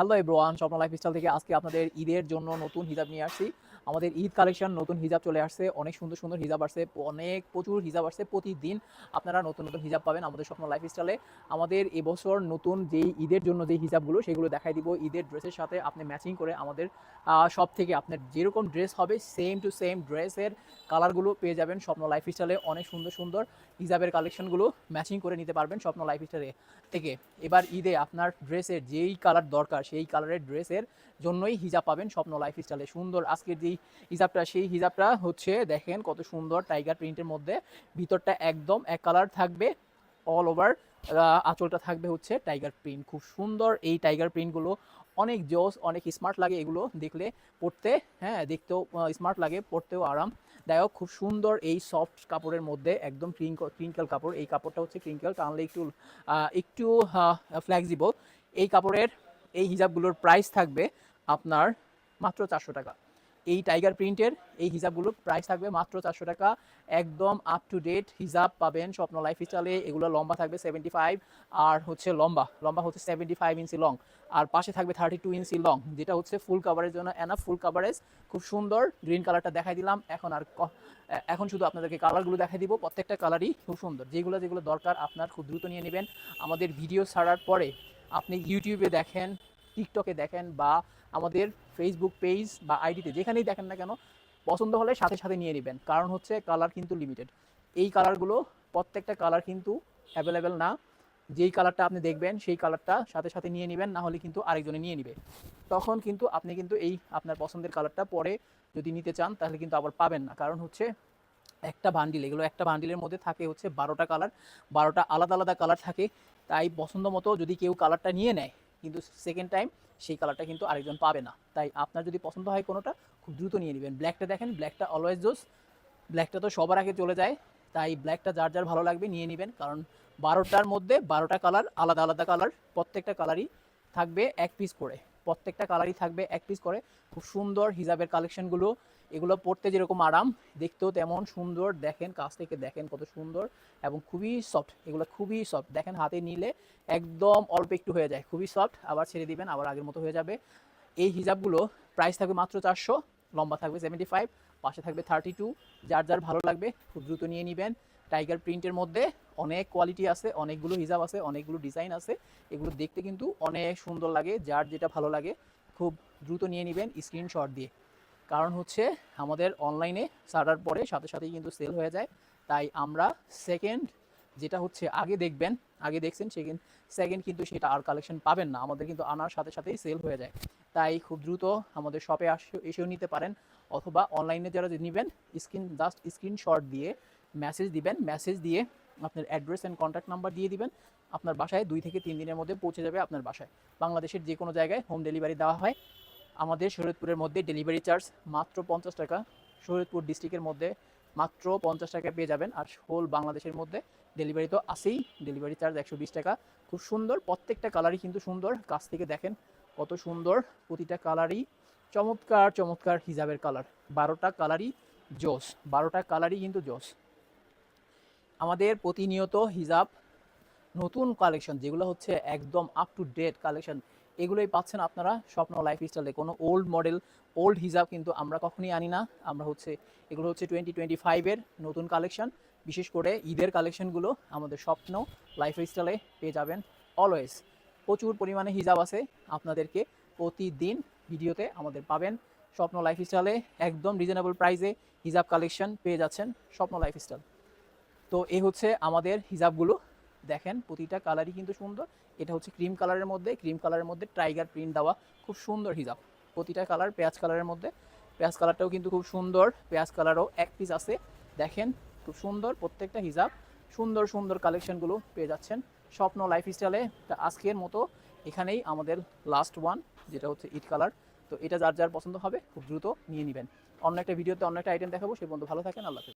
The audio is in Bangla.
হ্যালো এভরিওয়ান স্বপ্ন লাইফস্টাইল থেকে আজকে আপনাদের ঈদের জন্য নতুন হিজাব নিয়ে আসছি। আমাদের ঈদ কালেকশন, নতুন হিজাব চলে আসছে, অনেক সুন্দর সুন্দর হিজাব আসছে, অনেক প্রচুর হিজাব আসছে প্রতিদিন। আপনারা নতুন নতুন হিজাব পাবেন আমাদের স্বপ্ন লাইফস্টাইলে আমাদের এবছর নতুন যেই ঈদের জন্য যেই হিজাবগুলো, সেগুলো দেখাই দিব। ঈদের ড্রেসের সাথে আপনি ম্যাচিং করে আমাদের সব থেকে আপনার যেরকম ড্রেস হবে সেম টু সেম ড্রেসের কালারগুলো পেয়ে যাবেন স্বপ্ন লাইফস্টাইলে অনেক সুন্দর সুন্দর হিজাবের কালেকশনগুলো ম্যাচিং করে নিতে পারবেন স্বপ্ন লাইফস্টাইলে থেকে এবার ঈদে আপনার ড্রেসের যেই কালার দরকার, সেই কালারের ড্রেসের জন্যই হিজাব পাবেন স্বপ্ন লাইফস্টাইলে সুন্দর আজকের যেই হিজাবটা, সেই হিজাবটা হচ্ছে, দেখেন কত সুন্দর টাইগার প্রিন্টের মধ্যে। ভিতরটা একদম এক কালার থাকবে অল ওভার আঁচলটা থাকবে হচ্ছে টাইগার প্রিন্ট। খুব সুন্দর এই টাইগার প্রিন্টগুলো, অনেক জোস, অনেক স্মার্ট লাগে এগুলো দেখলে পড়তে হ্যাঁ দেখতেও স্মার্ট লাগে, পড়তেও আরামদায়ক খুব সুন্দর এই সফট কাপড়ের মধ্যে একদম ক্রিঙ্কল কাপড়। এই কাপড়টা হচ্ছে ক্রিঙ্কল টানলে একটু একটু ফ্লেক্সিবল এই কাপড়ের, এই হিজাবগুলোর প্রাইস থাকবে আপনার মাত্র চারশো টাকা। এই টাইগার প্রিন্টের এই হিজাবগুলোর প্রাইস থাকবে মাত্র চারশো টাকা। একদম আপ টু ডেট হিজাব পাবেন স্বপ্ন লাইফ স্টাইলে এগুলো লম্বা থাকবে সেভেন্টি ফাইভ আর হচ্ছে লম্বা লম্বা হচ্ছে সেভেন্টি ফাইভ ইঞ্চি লং আর পাশে থাকবে থার্টি টু ইঞ্চি লং যেটা হচ্ছে ফুল কাভারের জন্য এনাফ ফুল কাভারেজ খুব সুন্দর গ্রিন কালারটা দেখাই দিলাম, এখন আর এখন শুধু আপনাদেরকে কালারগুলো দেখাই দিব, প্রত্যেকটা কালারই খুব সুন্দর, যেগুলো যেগুলো দরকার আপনার খুব দ্রুত নিয়ে নেবেন। আমাদের ভিডিও ছাড়ার পরে আপনি ইউটিউবে দেখেন টিকটকে দেখেন বা আমাদের ফেসবুক পেজ বা আইডিতে যেখানেই দেখেন না কেন, পছন্দ হলে সাথে সাথে নিয়ে নেবেন। কারণ হচ্ছে কালার কিন্তু লিমিটেড এই কালারগুলো প্রত্যেকটা কালার কিন্তু অ্যাভেলেবেল না। যেই কালারটা আপনি দেখবেন, সেই কালারটা সাথে সাথে নিয়ে নেবেন, না হলে কিন্তু আরেকজনে নিয়ে নেবে। তখন কিন্তু আপনি কিন্তু এই আপনার পছন্দের কালারটা পরে যদি নিতে চান, তাহলে কিন্তু আবার পাবেন না। কারণ হচ্ছে একটা বান্ডিল এগুলো একটা বান্ডিলের মধ্যে থাকে হচ্ছে বারোটা কালার বারোটা আলাদা আলাদা কালার থাকে। তাই পছন্দ মতো যদি কেউ কালারটা নিয়ে নেয়, কিন্তু সেকেন্ড টাইম সেই কালারটা কিন্তু আরেকজন পাবে না। তাই আপনার যদি পছন্দ হয় কোনোটা, খুব দ্রুত নিয়ে নেবেন। ব্ল্যাকটা দেখেন ব্ল্যাকটা অলওয়েজ জোস ব্ল্যাকটা তো সবার আগে চলে যায়। তাই ব্ল্যাকটা যার যার ভালো লাগবে নিয়ে নেবেন। কারণ বারোটার মধ্যে বারোটা কালার আলাদা আলাদা কালার প্রত্যেকটা কালারই থাকবে এক পিস করে। প্রত্যেকটা কালারই থাকবে এক পিস করে। খুব সুন্দর হিজাবের কালেকশনগুলো এগুলো পড়তে যেরকম আরাম, দেখতেও তেমন সুন্দর। দেখেন, কাছ থেকে দেখেন কত সুন্দর এবং খুবই সফট এগুলো খুবই সফট দেখেন, হাতে নিলে একদম অল্প একটু হয়ে যায়। খুবই সফট আবার ছেড়ে দিবেন, আবার আগের মতো হয়ে যাবে। এই হিজাবগুলো প্রাইস থাকবে মাত্র চারশো, লম্বা থাকবে সেভেন্টি ফাইভ পাশে থাকবে থার্টি টু যার যার ভালো লাগবে, খুব দ্রুত নিয়ে নেবেন। টাইগার প্রিন্টের মধ্যে অনেক কোয়ালিটি আছে, অনেকগুলো হিজাব আছে, অনেকগুলো ডিজাইন আছে। এগুলো দেখতে কিন্তু অনেক সুন্দর লাগে, যার যেটা ভালো লাগে, খুব দ্রুত নিয়ে নেবেন স্ক্রিনশট দিয়ে। কারণ হচ্ছে আমাদের অনলাইনে ছাড়ার পরে সাথে সাথেই কিন্তু সেল হয়ে যায়। তাই আমরা সেকেন্ড যেটা হচ্ছে আগে দেখবেন, আগে দেখছেন সেকেন্ড সেকেন্ড কিন্তু সেটা আর কালেকশন পাবেন না। আমাদের কিন্তু আনার সাথে সাথেই সেল হয়ে যায়। তাই খুব দ্রুত আমাদের শপে এসেও নিতে পারেন। অথবা অনলাইনে যারা নেবেন স্ক্রিন জাস্ট স্ক্রিনশট দিয়ে মেসেজ দিবেন। মেসেজ দিয়ে আপনার অ্যাড্রেস অ্যান্ড কন্ট্যাক্ট নাম্বার দিয়ে দিবেন। আপনার বাসায় দুই থেকে তিন দিনের মধ্যে পৌঁছে যাবে আপনার বাসায়। বাংলাদেশের যে কোনো জায়গায় হোম ডেলিভারি দেওয়া হয়। আমাদের শরীয়তপুরের মধ্যে ডেলিভারি চার্জ মাত্র পঞ্চাশ টাকা। শরীয়তপুর ডিস্ট্রিক্টের মধ্যে মাত্র পঞ্চাশ টাকা পেয়ে যাবেন আর হোল বাংলাদেশের মধ্যে ডেলিভারি তো আসেই ডেলিভারি চার্জ একশো বিশ টাকা। খুব সুন্দর, প্রত্যেকটা কালারই কিন্তু সুন্দর। কাছ থেকে দেখেন কত সুন্দর, প্রতিটা কালারই চমৎকার চমৎকার হিজাবের কালার বারোটা কালারই জোস, বারোটা কালারই কিন্তু জোস। আমাদের প্রতিনিয়ত হিজাব নতুন কালেকশন যেগুলো হচ্ছে একদম আপ টু ডেট কালেকশন এগুলোই পাচ্ছেন আপনারা স্বপ্ন লাইফ স্টাইলে কোনো ওল্ড মডেল ওল্ড হিজাব কিন্তু আমরা কখনই আনি না। আমরা হচ্ছে, এগুলো হচ্ছে টোয়েন্টি টোয়েন্টি ফাইভের নতুন কালেকশন বিশেষ করে ঈদের কালেকশনগুলো আমাদের স্বপ্ন লাইফ স্টাইলে পেয়ে যাবেন অলওয়েজ প্রচুর পরিমাণে হিজাব আছে আপনাদেরকে প্রতিদিন ভিডিওতে আমাদের পাবেন। স্বপ্ন লাইফ স্টাইলে একদম রিজনেবল প্রাইসে হিজাব কালেকশন পেয়ে যাচ্ছেন স্বপ্ন লাইফ স্টাইল তো এই হচ্ছে আমাদের হিজাবগুলো। দেখেন, প্রতিটা কালারই কিন্তু সুন্দর। এটা হচ্ছে ক্রিম কালারের মধ্যে ক্রিম কালারের মধ্যে টাইগার প্রিন্ট দেওয়া খুব সুন্দর হিজাব। প্রতিটা কালার পেঁয়াজ কালারের মধ্যে। পেঁয়াজ কালারটাও কিন্তু খুব সুন্দর, পেঁয়াজ কালারও এক পিস আছে। দেখেন, খুব সুন্দর প্রত্যেকটা হিজাব। সুন্দর সুন্দর কালেকশনগুলো পেয়ে যাচ্ছেন স্বপ্ন লাইফ স্টাইলে আজকের মতো এখানেই আমাদের লাস্ট ওয়ান যেটা হচ্ছে ইট কালার তো এটা যার যার পছন্দ হবে, খুব দ্রুত নিয়ে নেবেন। অন্য একটা ভিডিওতে অন্য একটা আইটেম দেখাবো, সে বন্ধু ভালো থাকেন, আল্লাহ।